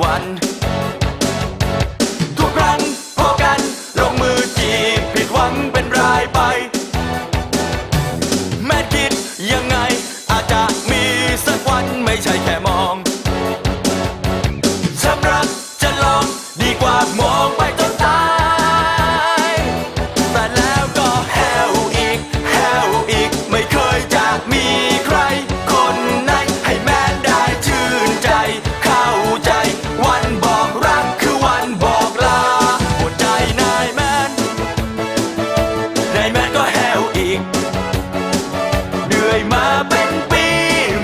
วัน ทุกครั้งพอกัน ลงมือจีบผิดหวังเป็นรายไป แม่คิดยังไง อาจจะมีสักวันไม่ใช่แค่มองช้ำรักจะลองดีกว่าหมด อยมาเป็นปี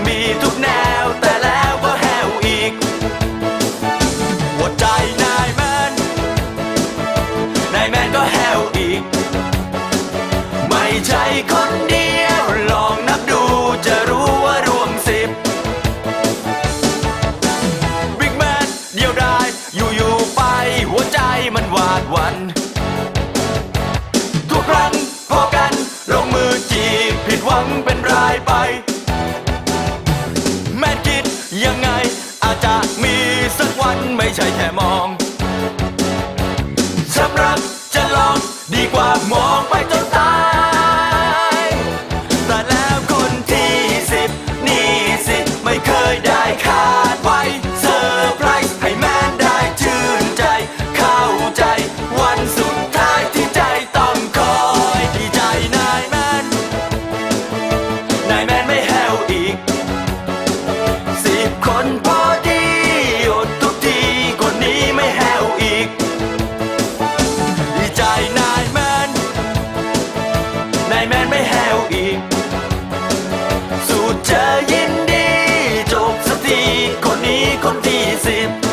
มีทุกแนวแต่แล้วก็แหวอีก หัวใจนายแมน นายแมนก็แหวอีก ไม่ใช่คนเดียว ลองนับดูจะรู้ว่ารวมสิบบิ๊กแมนเดียวไดายอยู่ๆไป หัวใจมันหวาดวันนทุกครั้งพอกันลงมือจีบผิดหวัง ยังไงอาจจะ คนที่สิบ